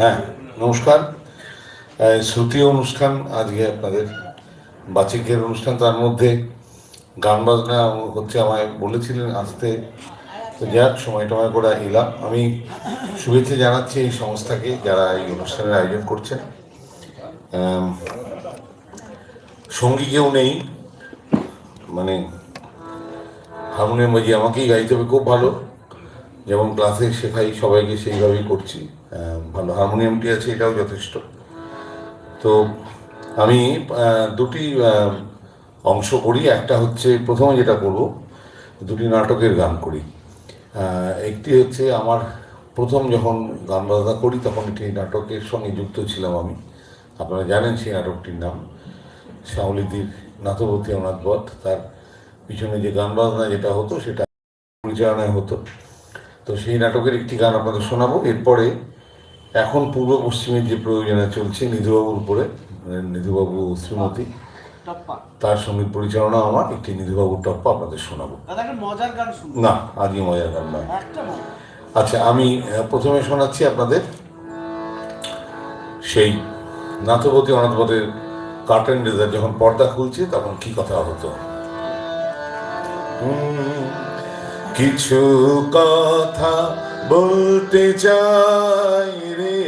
হ্যাঁ নমস্কার। শ্রুতি অনুষ্ঠান আজকে আপনাদের বাচিকের অনুষ্ঠান, তার মধ্যে গান বাজনা হচ্ছে আমায় বলেছিলেন আসতে। তো যাক সময় টময় করে এলাম। আমি শুভেচ্ছা জানাচ্ছি এই সংস্থাকে যারা এই অনুষ্ঠানের আয়োজন করছেন। সঙ্গী কেউ নেই। মানে হারমোনিয়াম বাজিয়ে আমাকেই গাইতে হবে, খুব ভালো। যেমন ক্লাসে শেখাই সবাইকে সেইভাবেই করছি। ভালো হারমোনিয়ামটি আছে, এটাও যথেষ্ট। তো আমি দুটি অংশ করি। একটা হচ্ছে, প্রথমে যেটা করব, দুটি নাটকের গান করি। একটি হচ্ছে আমার প্রথম যখন গান বাজনা করি, তখন একটি নাটকের সঙ্গে যুক্ত ছিলাম আমি। আপনারা জানেন সেই নাটকটির নাম শ্যামলীদির নাথবতী অনাথ বধ। তার পিছনে যে গান বাজনা যেটা হতো, সেটা পরিচালনায় হতো। তো সেই নাটকের একটি গান আপনাদের শোনাবো। এরপরে এখন পূর্ব পশ্চিমের যে প্রয়োজনে চলছে নিধুবাবুর উপরে মানে নিধুবাবু শ্রীমতী তার সংগীত পরিচালনা আমার একটি নিধুবাবুর টপ্পা আপনাদের শোনাবো। না আজকে মজার গান নয়। আচ্ছা আমি প্রথমে শোনাচ্ছি আপনাদের সেই নাথবতী অনাথবতের কার্টেন রেজার যখন পর্দা খুলছে তখন কি কথা হতো? হুম, কিছু কথা বলতে চাই রে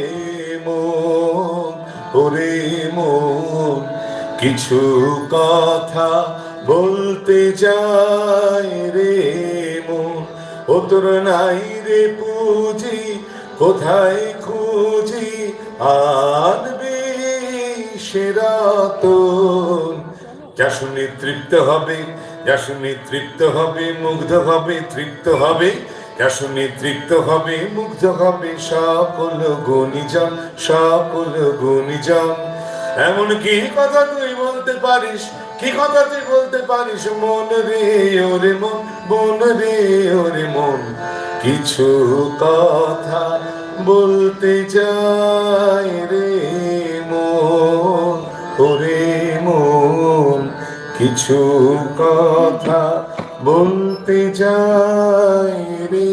মন, ওরে মন। কিছু কথা বলতে চাই রে মন। ও তোর নাই রে পুঁজি, কোথায় খুঁজি? আনবে সেরাতন যা শুনে তৃপ্ত হবে যা তৃপ্ত হবে, মুগ্ধ হবে, তৃপ্ত হবে। যা তৃপ্ত হবে, মুগ্ধ হবে সকল গুণীজন সকল গুণীজন। এমন কি কথা তুই বলতে পারিস, কি কথা তুই বলতে পারিস? মন রে, ওরে মন মন রে, ওরে মন। কিছু কথা বলতে চাই রে। কিছু কথা বলতে চাই রে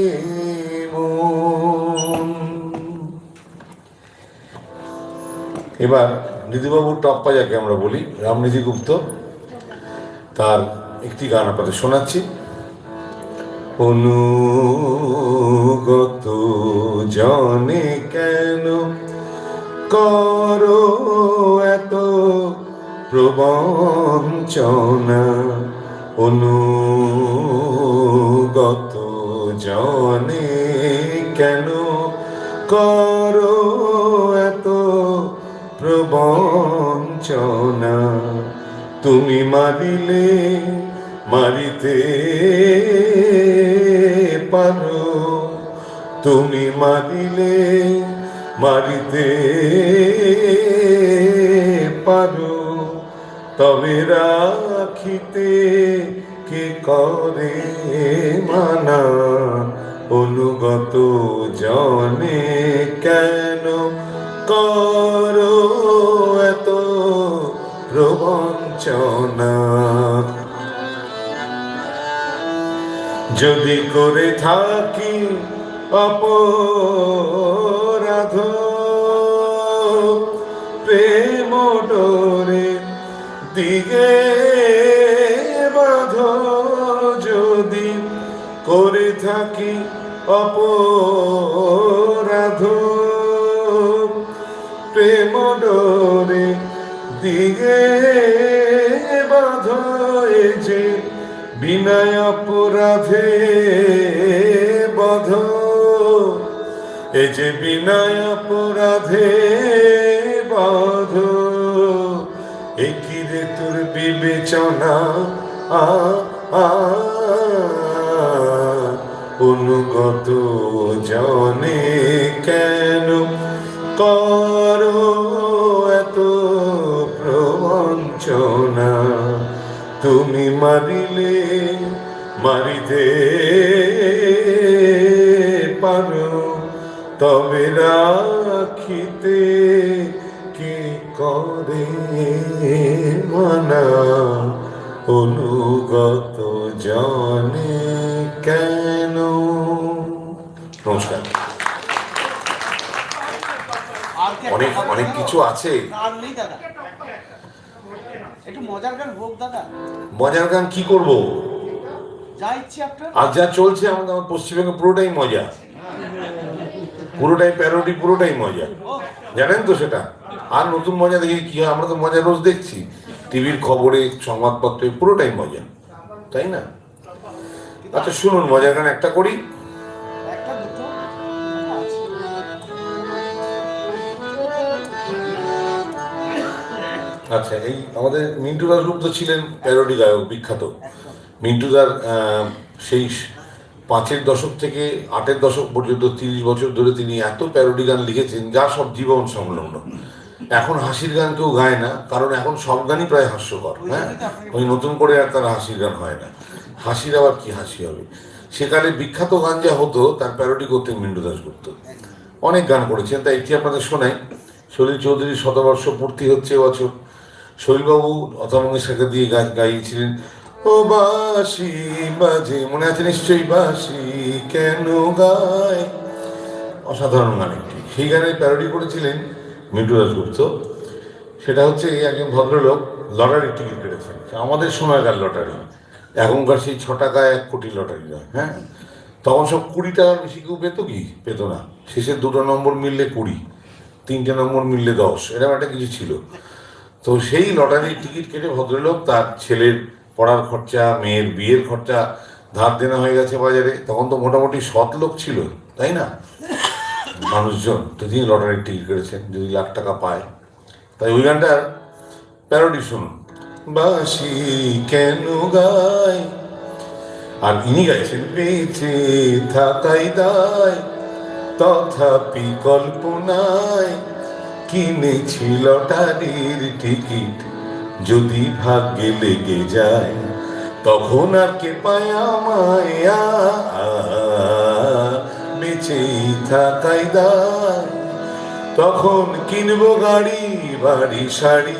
এবার নিধিবাবুর টপ্পা যাকে আমরা বলি রামনিধি গুপ্ত। তার একটি গান আপনাদের শোনাচ্ছি। অনুগত জনে কেন করো এত প্রবঞ্চনা অনুগত জনে কেন করো এত প্রবঞ্চনা? তুমি মারিলে মারিতে পারো। তুমি মারিলে মারিতে পারো। তবে রাখিতে কে করে মানা? অনুগত জনে কেন করো এত প্রবঞ্চনা? যদি করে থাকি অপরাধ, প্রেম ডোরে দিগে বাধ যদি করে থাকি অপরাধ। প্রেম ডোরে দিগে বাধ যে বিনয় অপরাধে বধ। এ যে বিনয় অপরাধে আ অনুগত জনে কেন করো এত প্রবঞ্চনা? তুমি মারিলে মারিতে পারো তবে রাখিতে করে মানা অনুগত জানে কেন? নমস্কার। অনেক অনেক কিছু আছে। মজার গান কি করব? আর যা চলছে আমাদের আমার পশ্চিমবঙ্গে পুরোটাই মজা। পুরোটাই প্যারোডি পুরোটাই মজা। জানেন তো সেটা? আর নতুন মজা দেখি কি হয়? আমরা তো মজা রোজ দেখছি। টিভির খবরে, সংবাদপত্রে, পুরোটাই মজা। তাই না? আচ্ছা শুনুন, মজার গান একটা করি। আচ্ছা এই আমাদের মিন্টু দাসগুপ্ত ছিলেন প্যারোডি গায়ক, বিখ্যাত। মিন্টুদার সেই পাঁচের দশক থেকে আটের দশক পর্যন্ত, তিরিশ বছর ধরে তিনি এত প্যারোডি গান লিখেছেন, যা সব জীবন সংলগ্ন। এখন হাসির গান কেউ গায় না কারণ এখন সব গানই প্রায় হাস্যকর হ্যাঁ? ওই নতুন করে আর তার হাসির গান হয় না। হাসির আবার কি হাসি হবে? সেকালে বিখ্যাত গান যা হতো তার প্যারোডি করতেন মিন্টু দাসগুপ্ত অনেক গান করেছেন তাই একটি আপনাদের শোনাই। সলিল চৌধুরীর শতবর্ষ পূর্তি হচ্ছে এবছর শৈলবাবু লতা মঙ্গেশকর দিয়ে গান গাইছিলেন ও বাসি বাজে। মনে আছে নিশ্চয়ই বাসি কেন গায়? অসাধারণ গান একটি। সেই গানের প্যারোডি করেছিলেন মিন্টু দাসগুপ্ত সেটা হচ্ছে এই একজন ভদ্রলোক লটারির টিকিট কেটেছেন। আমাদের সময়কার লটারি। এখনকার সেই ছ টাকা, এক কোটি লটারি নয় হ্যাঁ? তখন সব কুড়ি টাকার বেশি কেউ পেত কি? পেত না। শেষের দুটো নম্বর মিললে কুড়ি, তিনটে নম্বর মিললে দশ, এরকম একটা কিছু ছিল। তো সেই লটারির টিকিট কেটে ভদ্রলোক তার ছেলের পড়ার খরচা, মেয়ের বিয়ের খরচা ধার দেনা হয়ে গেছে বাজারে। তখন তো মোটামুটি সৎ লোক ছিল, তাই না? মানুষজন তিনি লটারির টিকিট কেটেছেন যদি লাখ টাকা পায়। তাই ওই গানটার প্যারোডি শুনুন। বাসি কেন গায়? আর ইনি গাইছেন, বেঁচে থাকাই দায়, তথাপি কল্পনায় কিনেছি লটারির টিকিট। যদি ভাগ্যে লেগে যায়, তখন আর কে পায় আমায় বেঁচেই থাকাই দায় তখন কিনবো গাড়ি, বাড়ি, শাড়ি,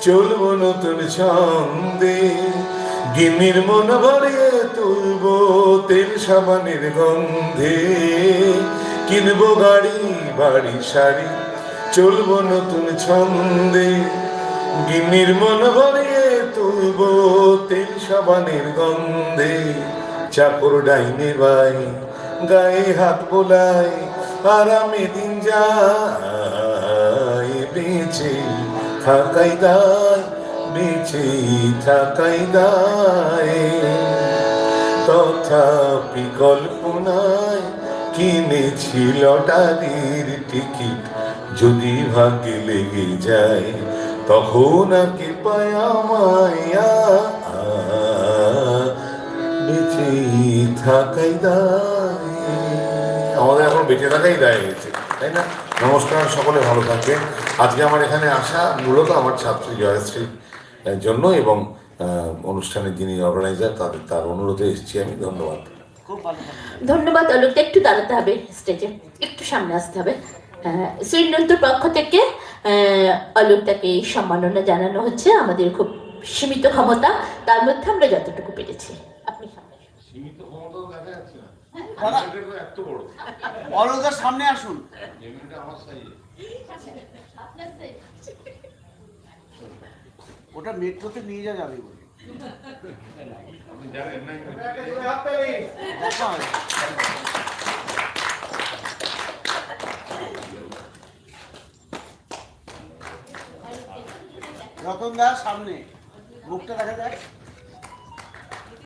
চলবো নতুন ছন্দে। গিন্নির মন ভরে তুলবো তেল সাবানের গন্ধে। কিনবো গাড়ি, বাড়ি, শাড়ি, চলবো নতুন ছন্দে। গিন্নির মন ভরে তুলবো তেল সাবানের গন্ধে। চাকর ডাইনে বাই গায়ে হাত বোলাই আরামে দিন যায় বেঁচে থাকাই দায়, বেঁচে থাকাই দায়। তথাপি কল্পনায় কিনেছি লটারির টিকিট, যদি ভাগ্যে লেগে যায়, তখন আর কে পায় মায়া বেঁচে থাকাই দায়। আমাদের এখন বেঁচে থাকাই দায় হয়েছে তাই না? নমস্কার সকলে ভালো থাকবেন। আজকে আমার এখানে আসা মূলত আমার ছাত্রী জয়শ্রী জন্য এবং অনুষ্ঠানের যিনি অর্গানাইজার তাদের তার অনুরোধে এসেছি আমি। ধন্যবাদ। খুব ভালো গান। ধন্যবাদ অলোকটা একটু দাঁড়াতে হবে স্টেজে একটু সামনে আসতে হবে। শ্রীনন্দুর পক্ষ থেকে অলোকটাকে এই সম্মাননা জানানো হচ্ছে। আমাদের খুব সীমিত ক্ষমতা তার মধ্যে আমরা যতটুকু পেরেছি। আসুন। সামনে আসুন। ওটা মেট্রোতে নিয়ে যাওয়া যাবে বলে। রতন দা, সামনে। মুখটা দেখা যায়